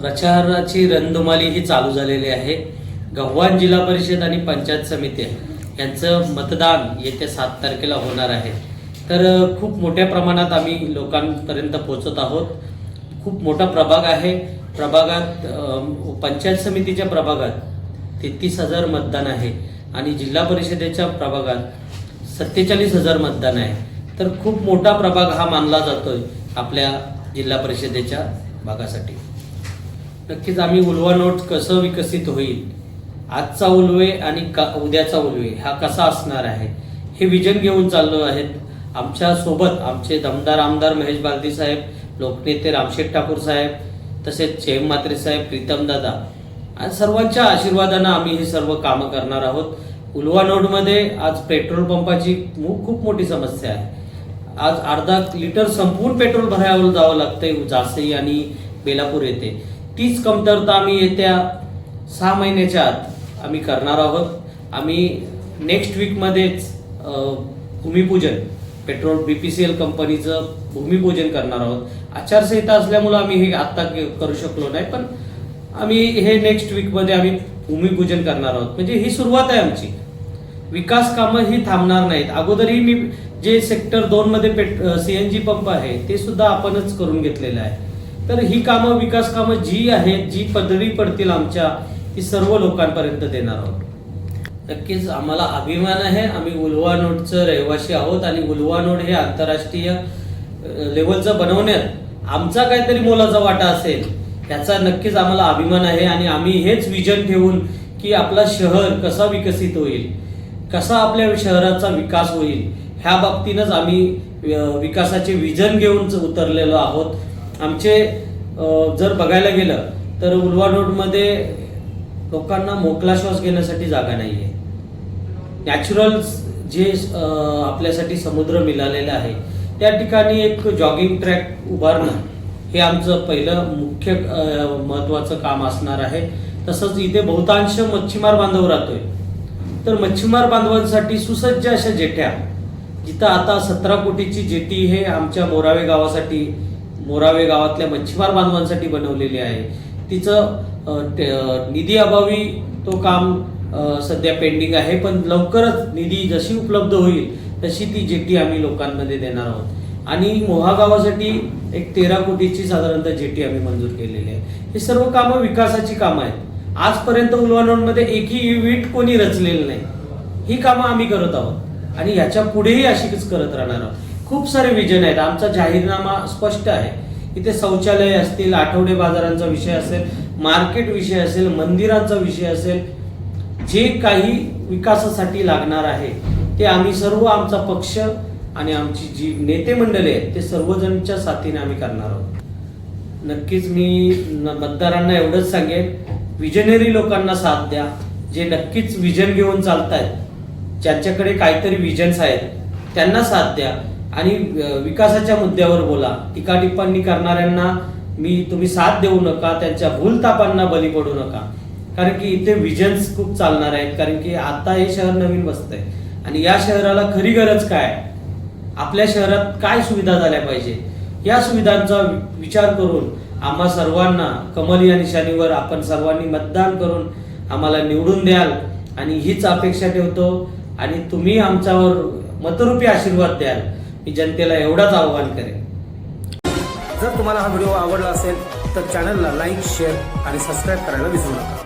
प्रचाराची रणधुमाली ही चालू झालेली आहे. गव्हाण जिल्हा परिषद आणि पंचायत समिती यांचं मतदान येत्या सात तारखेला होणार आहे. तर खूप मोठ्या प्रमाणात आम्ही लोकांपर्यंत पोहोचत आहोत. खूप मोठा प्रभाग आहे. प्रभागात पंचायत समितीच्या प्रभागात तेहतीस हजार मतदान आहे आणि जिल्हा परिषदेच्या प्रभागात सत्तेचाळीस हजार मतदान आहे. तर खूप मोठा प्रभाग हा मानला जातोय आपल्या जिल्हा परिषदेच्या. भागासाठी. नक्कीच आम्ही उलवा नोट कसं विकसित होईल आजचा उलवे आणि का उद्याचा उलवे हा कसा असणार आहे हे विजन घेऊन चाललो आहेत आमच्यासोबत आमचे दमदार आमदार महेश बालदी साहेब लोकनेते रामशेठ ठाकूर साहेब तसेच चेम मात्रे साहेब प्रीतम दादा. आणि सर्वांच्या आशीर्वादानं आम्ही हे सर्व कामं करणार आहोत. उलवा नोडमध्ये आज पेट्रोल पंपाची खूप मोठी समस्या आहे. आज अर्धा लिटर संपूर्ण पेट्रोल भरायला जावं लागतंय जासई आणि बेलापूर येथे. तीच कमतरता आम्ही येत्या सहा महिन्याच्या आत आम्ही करणार आहोत. आम्ही नेक्स्ट वीकमध्येच भूमिपूजन petrol B P C L कंपनीचं भूमिपूजन करणार आहोत. आचारसंहिता असल्यामुळं आम्ही हे आत्ता के- करू शकलो नाही पण आम्ही हे नेक्स्ट वीकमध्ये आम्ही भूमिपूजन करणार आहोत. म्हणजे ही सुरुवात आहे आमची. विकास कामं ही थांबणार नाहीत. अगोदरही मी जे सेक्टर दोन मध्ये पेट सीएनजी पंप आहे ते सुद्धा आपणच करून घेतलेलं आहे. तर ही कामं विकास कामं जी आहेत जी पदरी पडतील आमच्या ती सर्व लोकांपर्यंत देणार आहोत. नक्कीच आम्हाला अभिमान आहे. आम्ही उलवानोडचं रहिवासी आहोत आणि उलवानोड हे आंतरराष्ट्रीय लेवलचं बनवण्यात आमचा काहीतरी मोलाचा वाटा असेल याचा नक्कीच आम्हाला अभिमान आहे आणि आम्ही हेच विजन ठेवून की आपला शहर कसा विकसित होईल कसा आपल्या शहराचा विकास होईल ह्या बाबतीनंच आम्ही विकासाचे विजन घेऊन उतरलेलो आहोत. आमचे जर बघायला गेलं तर उलवा रोडमध्ये लोकांना मोकला श्वास घेण्यासाठी जागा नाही आहे नॅचरल जे आपल्यासाठी समुद्र मिळालेला आहे त्या ठिकाणी एक जॉगिंग ट्रॅक उभारणं हे आमचं पहिलं मुख्य महत्त्वाचं महत्वाचं काम असणार आहे. तसंच इथे बहुतांश मच्छीमार बांधव राहतोय. तर मच्छीमार बांधवांसाठी सुसज्ज अशा जेठ्या जिथं आता सतरा कोटीची जेटी हे आमच्या मोरावे गावासाठी मोरावे गावातल्या मच्छीमार बांधवांसाठी बनवलेली आहे. तिचं निधी अभावी तो काम सध्या पेंडिंग आहे पण लवकरच निधी जशी उपलब्ध होईल तशी ती जेटी आम्ही लोकांमध्ये देणार आहोत. आणि मोहा गावासाठी एक तेरा कोटीची साधारणतः जेटी आम्ही मंजूर केलेली आहे. हे सर्व कामं विकासाची कामं आहेत. आजपर्यंत उलवानोडमध्ये एकही वीट कोणी रचलेलं नाही. ही कामं आम्ही करत आहोत. आणि याच्या पुढेही अशीच करत राहणार आहोत. खूप सारे विजन आहेत. आमचा जाहीरनामा स्पष्ट आहे. इथे शौचालय असतील आठवडे बाजारांचा विषय असेल मार्केट विषय असेल मंदिरांचा विषय असेल जे काही विकासासाठी लागणार आहे ते आम्ही सर्व आमचा पक्ष आणि आमची जी नेते मंडळी आहेत ते सर्वजणच्या साथीने आम्ही करणार आहोत. नक्कीच मी न- मतदारांना एवढंच सांगेन विजनरी लोकांना साथ द्या. जे नक्कीच विजन घेऊन चालतायत ज्यांच्याकडे काहीतरी विजन्स आहेत त्यांना साथ द्या. आणि विकासाच्या मुद्द्यावर बोला. टीका टिप्पणी करणाऱ्यांना मी तुम्ही साथ देऊ नका त्यांच्या भूलतापांना बली पडू नका. कारण की इथे विजन्स खूप चालणार आहेत. कारण की आता हे शहर नवीन बसतंय. आणि या शहराला खरी गरज काय? आपल्या शहरात काय सुविधा झाल्या पाहिजे? या सुविधांचा विचार करून आम्हा सर्वांना कमल या निशाणीवर आपण सर्वांनी मतदान करून आम्हाला निवडून द्याल. आणि हीच अपेक्षा ठेवतो. आणि तुम्ही आमच्यावर मतरूपी आशीर्वाद द्याल. मी जनतेला एवढाच आव्हान करेन. जर तुम्हाला हा व्हिडिओ आवडला असेल तर चॅनलला लाईक शेअर आणि सबस्क्राईब करायला विसरू नका.